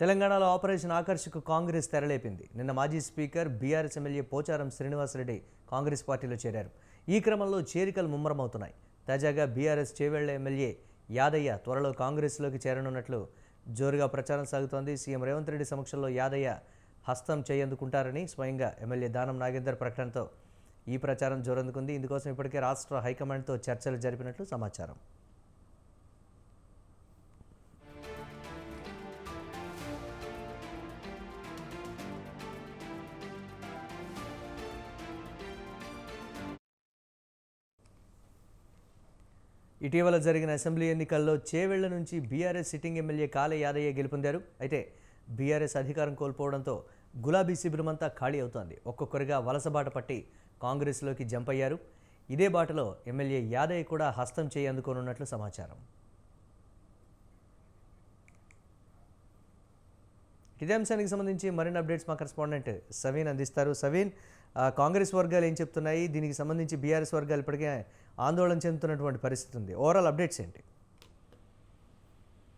తెలంగాణలో ఆపరేషన్ ఆకర్షకు కాంగ్రెస్ తెరలేపింది. నిన్న మాజీ speaker BRS MLA Pocharam Srinivasa Reddy Congress పార్టీలో చేరారు. ఈ క్రమంలో చేరికలు ముమ్మరమవుతున్నాయి. తాజాగా బీఆర్ఎస్ చేవెళ్ళ ఎమ్మెల్యే యాదయ్య త్వరలో కాంగ్రెస్లోకి చేరనున్నట్లు జోరుగా ప్రచారం సాగుతోంది. సీఎం రేవంత్ రెడ్డి సమక్షంలో యాదయ్య హస్తం చేయందుకుంటారని స్వయంగా ఎమ్మెల్యే దానం నాగేందర్ ప్రకటనతో ఈ ప్రచారం జోరందుకుంది. ఇందుకోసం ఇప్పటికే రాష్ట్ర హైకమాండ్తో చర్చలు జరిపినట్లు సమాచారం. ఇటీవల జరిగిన అసెంబ్లీ ఎన్నికల్లో చేవెళ్ళ నుంచి బీఆర్ఎస్ సిట్టింగ్ ఎమ్మెల్యే కాలే యాదయ్య గెలుపొందారు. అయితే బీఆర్ఎస్ అధికారం కోల్పోవడంతో గులాబీ శిబిరమంతా ఖాళీ అవుతోంది. ఒక్కొక్కరిగా వలసబాట పట్టి కాంగ్రెస్లోకి జంప్ అయ్యారు. ఇదే బాటలో ఎమ్మెల్యే యాదయ్య కూడా హస్తం చేయందుకోనున్నట్లు సమాచారం. ఇదే అంశానికి సంబంధించి మరిన్ని అప్డేట్స్ మా కరెస్పాండెంట్ సవీన్ అందిస్తారు. సవీన్ కాంగ్రెస్ వర్గాలు ఏం చెప్తున్నాయి? దీనికి సంబంధించి బీఆర్ఎస్ వర్గాలు ఇప్పటికే ఆందోళన చెందుతున్నటువంటి పరిస్థితి ఉంది. ఓవరాల్ అప్డేట్స్ ఏంటి?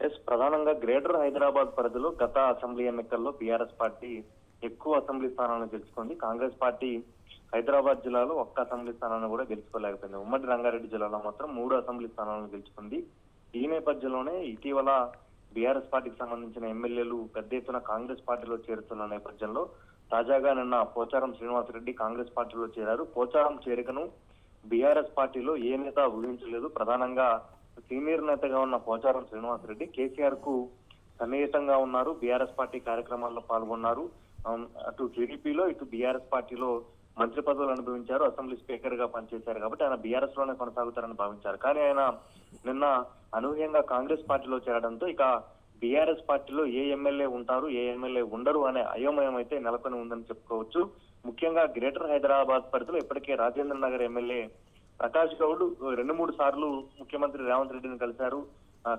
ఎస్ ప్రధానంగా గ్రేటర్ హైదరాబాద్ పరిధిలో గత అసెంబ్లీ ఎన్నికల్లో బీఆర్ఎస్ పార్టీ ఎక్కువ అసెంబ్లీ స్థానాలను గెలుచుకుంది. కాంగ్రెస్ పార్టీ హైదరాబాద్ జిల్లాలో ఒక్క అసెంబ్లీ స్థానాన్ని కూడా గెలుచుకోలేకపోయింది. ఉమ్మడి రంగారెడ్డి జిల్లాలో మాత్రం మూడు అసెంబ్లీ స్థానాలను గెలుచుకుంది. ఈ నేపథ్యంలోనే ఇటీవల బీఆర్ఎస్ పార్టీకి సంబంధించిన ఎమ్మెల్యేలు పెద్ద ఎత్తున కాంగ్రెస్ పార్టీలో చేరుతున్న నేపథ్యంలో తాజాగా నిన్న పోచారం శ్రీనివాసరెడ్డి కాంగ్రెస్ పార్టీలో చేరారు. పోచారం చేరికను బీఆర్ఎస్ పార్టీలో ఏ నేత ఊహించలేదు. ప్రధానంగా సీనియర్ నేతగా ఉన్న పోచారం శ్రీనివాసరెడ్డి కేసీఆర్కు సన్నిహితంగా ఉన్నారు. బీఆర్ఎస్ పార్టీ కార్యక్రమాల్లో పాల్గొన్నారు. అటు టీడీపీలో ఇటు బీఆర్ఎస్ పార్టీలో మంత్రి పదవులు అనుభవించారు. అసెంబ్లీ స్పీకర్గా పనిచేశారు కాబట్టి ఆయన బీఆర్ఎస్లోనే కొనసాగుతారని భావించారు. కానీ ఆయన నిన్న అనూహ్యంగా కాంగ్రెస్ పార్టీలో చేరడంతో ఇక బీఆర్ఎస్ పార్టీలో ఏ ఎమ్మెల్యే ఉంటారు ఏ ఎమ్మెల్యే ఉండరు అనే అయోమయం అయితే నెలకొని ఉందని చెప్పుకోవచ్చు. ముఖ్యంగా గ్రేటర్ హైదరాబాద్ పరిధిలో ఇప్పటికే రాజేంద్ర నగర్ ఎమ్మెల్యే ప్రకాష్ గౌడ్ రెండు మూడు సార్లు ముఖ్యమంత్రి రేవంత్ రెడ్డిని కలిశారు.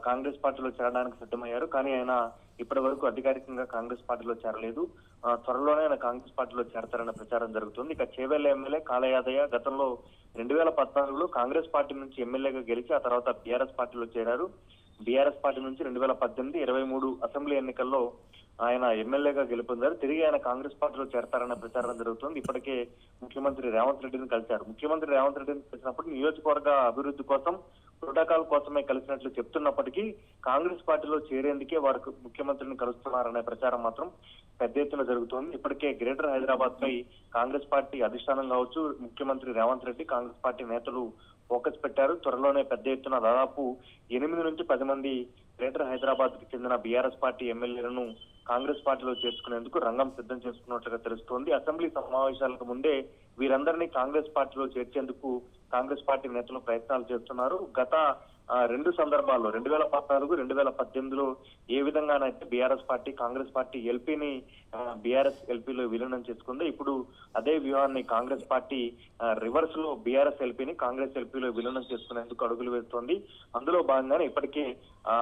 కాంగ్రెస్ పార్టీలో చేరడానికి సిద్ధమయ్యారు. కానీ ఆయన ఇప్పటి వరకు అధికారికంగా కాంగ్రెస్ పార్టీలో చేరలేదు. ఆ, త్వరలోనే ఆయన కాంగ్రెస్ పార్టీలో చేరతారన్న ప్రచారం జరుగుతుంది. ఇక చేవెళ్ళ ఎమ్మెల్యే కాలయాదయ్య గతంలో రెండు వేల పద్నాలుగులో కాంగ్రెస్ పార్టీ నుంచి ఎమ్మెల్యేగా గెలిచి ఆ తర్వాత బీఆర్ఎస్ పార్టీలో చేరారు. బీఆర్ఎస్ పార్టీ నుంచి రెండు వేల పద్దెనిమిది ఇరవై మూడు అసెంబ్లీ ఎన్నికల్లో ఆయన ఎమ్మెల్యేగా గెలుపొందారు. తిరిగి ఆయన కాంగ్రెస్ పార్టీలో చేరతారన్న ప్రచారం జరుగుతుంది. ఇప్పటికే ముఖ్యమంత్రి రేవంత్ రెడ్డిని కలిశారు. ముఖ్యమంత్రి రేవంత్ రెడ్డిని కలిసినప్పుడు నియోజకవర్గ అభివృద్ధి కోసం ప్రోటోకాల్ కోసమే కలిసినట్లు చెప్తున్నప్పటికీ కాంగ్రెస్ పార్టీలో చేరేందుకే వారు ముఖ్యమంత్రిని కలుస్తున్నారనే ప్రచారం మాత్రం పెద్ద ఎత్తున జరుగుతోంది. ఇప్పటికే గ్రేటర్ హైదరాబాద్ పై కాంగ్రెస్ పార్టీ అధిష్టానం కావచ్చు. ముఖ్యమంత్రి రేవంత్ రెడ్డి కాంగ్రెస్ పార్టీ నేతలు ఫోకస్ పెట్టారు. త్వరలోనే పెద్ద ఎత్తున దాదాపు ఎనిమిది నుంచి పది మంది గ్రేటర్ హైదరాబాద్కి చెందిన బీఆర్ఎస్ పార్టీ ఎమ్మెల్యేలను కాంగ్రెస్ పార్టీలో చేర్చుకునేందుకు రంగం సిద్ధం చేసుకున్నట్లుగా తెలుస్తోంది. అసెంబ్లీ సమావేశాలకు ముందే వీరందరినీ కాంగ్రెస్ పార్టీలో చేర్చేందుకు కాంగ్రెస్ పార్టీ నేతలు ప్రయత్నాలు చేస్తున్నారు. గత రెండు సందర్భాల్లో రెండు వేల పద్నాలుగు రెండు వేల పద్దెనిమిదిలో ఏ విధంగానైతే బీఆర్ఎస్ పార్టీ కాంగ్రెస్ పార్టీ ఎల్పీని బీఆర్ఎస్ ఎల్పీలో విలీనం చేసుకుందో ఇప్పుడు అదే వ్యూహాన్ని కాంగ్రెస్ పార్టీ రివర్స్లో బీఆర్ఎస్ ఎల్పీని కాంగ్రెస్ ఎల్పీలో విలీనం చేసుకునేందుకు అడుగులు వేస్తోంది. అందులో భాగంగానే ఇప్పటికే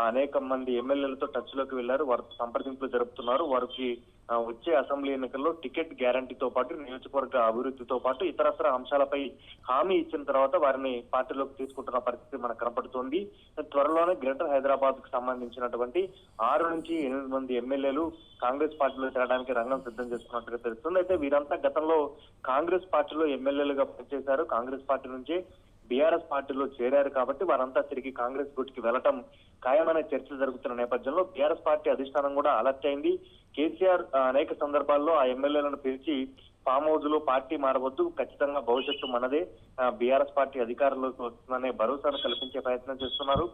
అనేక మంది ఎమ్మెల్యేలతో టచ్లోకి వెళ్ళారు వారితో సంప్రదింపులు జరుపుతున్నారు. వారికి వచ్చే అసెంబ్లీ ఎన్నికల్లో టికెట్ గ్యారంటీతో పాటు నియోజకవర్గ అభివృద్ధితో పాటు ఇతరత్ర అంశాలపై హామీ ఇచ్చిన తర్వాత వారిని పార్టీలోకి తీసుకుంటున్న పరిస్థితి మనకు కనపడుతోంది. త్వరలోనే గ్రేటర్ హైదరాబాద్కు సంబంధించినటువంటి ఆరు నుంచి ఎనిమిది మంది ఎమ్మెల్యేలు కాంగ్రెస్ పార్టీలో చేరడానికి రంగం సిద్ధం చేసుకున్నట్టుగా తెలుస్తుంది. అయితే వీరంతా గతంలో కాంగ్రెస్ పార్టీలో ఎమ్మెల్యేలుగా పనిచేశారు. కాంగ్రెస్ పార్టీ నుంచి బీఆర్ఎస్ పార్టీలో చేరారు కాబట్టి వారంతా తిరిగి కాంగ్రెస్ గుట్కి వెళ్ళటం ఖాయమనే చర్చలు జరుగుతున్న నేపథ్యంలో బీఆర్ఎస్ పార్టీ అధిష్టానం కూడా అలర్ట్ అయింది. కేసీఆర్ అనేక సందర్భాల్లో ఆ ఎమ్మెల్యేలను పిలిచి ఫామ్ హౌస్లో పార్టీ మారవద్దు ఖచ్చితంగా భవిష్యత్తు మనదే బీఆర్ఎస్ పార్టీ అధికారంలోకి వస్తుందనే భరోసాను కల్పించే ప్రయత్నం చేస్తున్నారు.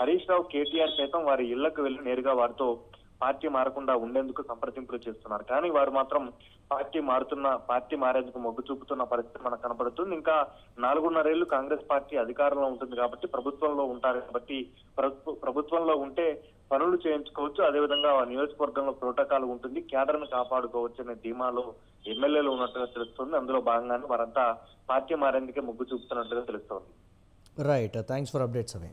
హరీష్ రావు కేటీఆర్ సైతం వారి ఇళ్ళకు వెళ్ళి నేరుగా వారితో పార్టీ మారకుండా ఉండేందుకు సంప్రదింపులు చేస్తున్నారు. కానీ వారు మాత్రం పార్టీ మారుతున్న పార్టీ మారేందుకు మొగ్గు చూపుతున్న పరిస్థితి మనకు కనబడుతుంది ఇంకా నాలుగున్నరేళ్ళు కాంగ్రెస్ పార్టీ అధికారంలో ఉంటుంది కాబట్టి ప్రభుత్వంలో ఉంటారు కాబట్టి ప్రభుత్వంలో ఉంటే పనులు చేయించుకోవచ్చు. అదేవిధంగా నియోజకవర్గంలో ప్రోటోకాల్ ఉంటుంది. క్యాడర్ కాపాడుకోవచ్చు అనే ధీమాలో ఎమ్మెల్యేలు ఉన్నట్టుగా తెలుస్తుంది. అందులో భాగంగానే వారంతా పార్టీ మారేందుకే మొగ్గు చూపుతున్నట్టుగా తెలుస్తోంది. Right thanks for updates away